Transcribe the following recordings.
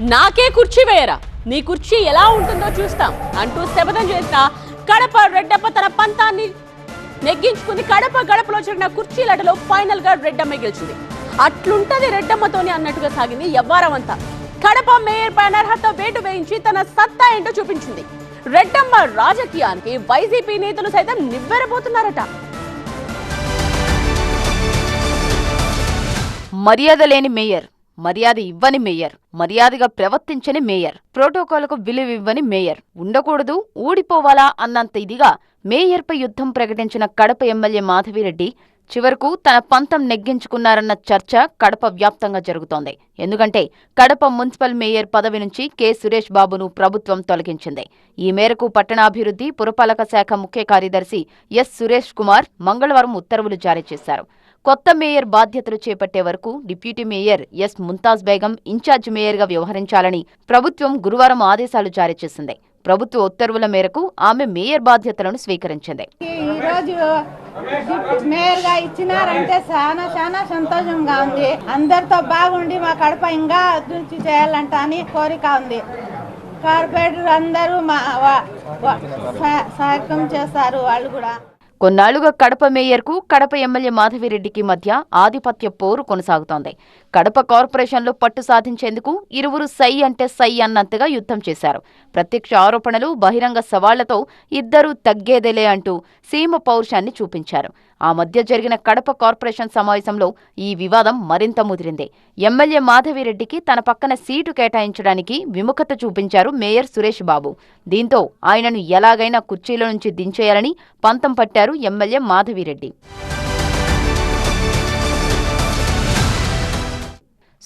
నాకే కుర్చీ వేయరా? నీ కుర్చీ ఎలా ఉంటుందో చూస్తాం. అంటూ శపథం చేసిన కడప రెడ్డప్ప తన పంతాన్ని నెగ్గించుకుని కడప గడపలో జరిగిన కుర్చీలటలో ఫైనల్గా రెడ్డమ్మ గెలిచింది. అట్లుంటది రెడ్డమ్మతోనే అన్నట్టుగా సాగింది ఎవ్వారం అంతా. కడప మేయర్ పై అనర్హత వేటు వేయించి తన సత్తా ఏంటో చూపించింది. రెడ్డమ్మ రాజకీయానికి వైసీపీ నేతలు సైతం నివ్వెరబోతున్నారట మర్యాద లేని మేయర్. మర్యాద ఇవ్వని మేయర్ మర్యాదగా ప్రవర్తించని మేయర్ ప్రోటోకాల్కు విలువివ్వని మేయర్. ఉండకూడదు ఊడిపోవాలా అన్నంత ఇదిగా మేయర్పై యుద్ధం ప్రకటించిన కడప ఎమ్మెల్యే మాధవిరెడ్డి చివరకు తన పంతం నెగ్గించుకున్నారన్న చర్చ కడప వ్యాప్తంగా జరుగుతోంది. ఎందుకంటే కడప మున్సిపల్ మేయర్ పదవి నుంచి కె. సురేష్ బాబును ప్రభుత్వం తొలగించింది. ఈ మేరకు పట్టణాభివృద్ధి పురపాలక శాఖ ముఖ్య కార్యదర్శి ఎస్. సురేష్ కుమార్ మంగళవారం ఉత్తర్వులు జారీ చేశారు. కొత్త మేయర్ బాధ్యతలు చేపట్టే వరకు deputy mayor S Mumtaz Begum in charge మేయర్గా వ్యవహరించాలని ప్రభుత్వం గురువారం ఆదేశాలు జారీ చేసింది. ప్రభుత్వ ఉత్తర్వుల మేరకు ఆమె మేయర్ బాధ్యతలను స్వీకరించింది. ఈ మేయర్గా ఇచ్చినారంటే చాలా చాలా సంతోషంగా ఉంది. అందరితో బాగుండి మా కడప ఇంకా అభివృద్ధి చేయాలంట అని కోరిక ఉంది. కార్పొరేటర్ అందరూ మా వా- సహ- చేస్తారు వాళ్ళు కూడా. కొన్నాళ్ళుగా కడప మేయర్కు కడప ఎమ్మెల్యే మాధవిరెడ్డికి మధ్య ఆధిపత్య పోరు కొనసాగుతోంది. కడప కార్పొరేషన్లో పట్టు సాధించేందుకు ఇరువురు సై అంటే సై అన్నంతగా యుద్ధం చేశారు. ప్రత్యక్ష ఆరోపణలు బహిరంగ సవాళ్ళతో ఇద్దరూ తగ్గేదేలే అంటూ సీమ పౌరుషాన్ని చూపించారు. ఆ మధ్య జరిగిన కడప కార్పొరేషన్ సమావేశంలో ఈ వివాదం మరింత ముదిరింది. ఎమ్మెల్యే మాధవిరెడ్డికి తన పక్కన సీటు కేటాయించడానికి విముఖత చూపించారు మేయర్ సురేష్ బాబు. దీంతో ఆయనను ఎలాగైనా కుర్చీల నుంచి దించేయాలని పంతం పట్టారు ఎమ్మెల్యే మాధవిరెడ్డి.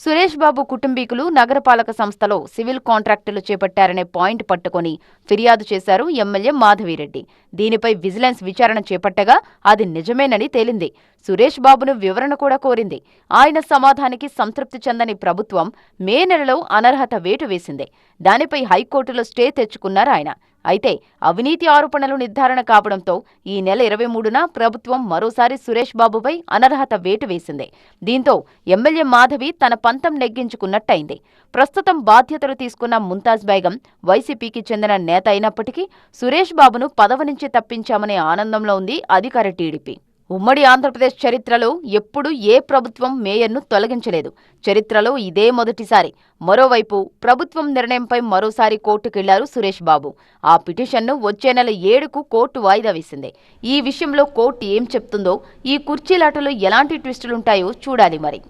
సురేష్ బాబు కుటుంబీకులు నగరపాలక సంస్థలో సివిల్ కాంట్రాక్టులు చేపట్టారనే పాయింట్ పట్టుకొని ఫిర్యాదు చేశారు ఎమ్మెల్యే మాధవిరెడ్డి. దీనిపై విజిలెన్స్ విచారణ చేపట్టగా అది నిజమేనని తేలింది. సురేష్ బాబును వివరణ కూడా కోరింది. ఆయన సమాధానికి సంతృప్తి చెందని ప్రభుత్వం మే నెలలో అనర్హత వేటు వేసింది. దానిపై హైకోర్టులో స్టే తెచ్చుకున్నారు ఆయన. అయితే అవినీతి ఆరోపణలు నిర్ధారణ కావడంతో ఈ నెల ఇరవై మూడున ప్రభుత్వం మరోసారి సురేష్ బాబుపై అనర్హత వేటు వేసింది. దీంతో ఎమ్మెల్యే మాధవి తన పంతం నెగ్గించుకున్నట్టయింది. ప్రస్తుతం బాధ్యతలు తీసుకున్న ముంతాజ్ బేగం వైసీపీకి చెందిన నేత అయినప్పటికీ సురేష్ బాబును పదవి నుంచి తప్పించామనే ఆనందంలో ఉంది అధికార టీడీపీ. ఉమ్మడి ఆంధ్రప్రదేశ్ చరిత్రలో ఎప్పుడూ ఏ ప్రభుత్వం మేయర్ను తొలగించలేదు. చరిత్రలో ఇదే మొదటిసారి. మరోవైపు ప్రభుత్వం నిర్ణయంపై మరోసారి కోర్టుకెళ్ళారు సురేష్ బాబు. ఆ పిటిషన్ను వచ్చే నెల ఏడుకు కోర్టు వాయిదా వేసింది. ఈ విషయంలో కోర్టు ఏం చెప్తుందో ఈ కుర్చీలాటలో ఎలాంటి ట్విస్టులుంటాయో చూడాలి మరి.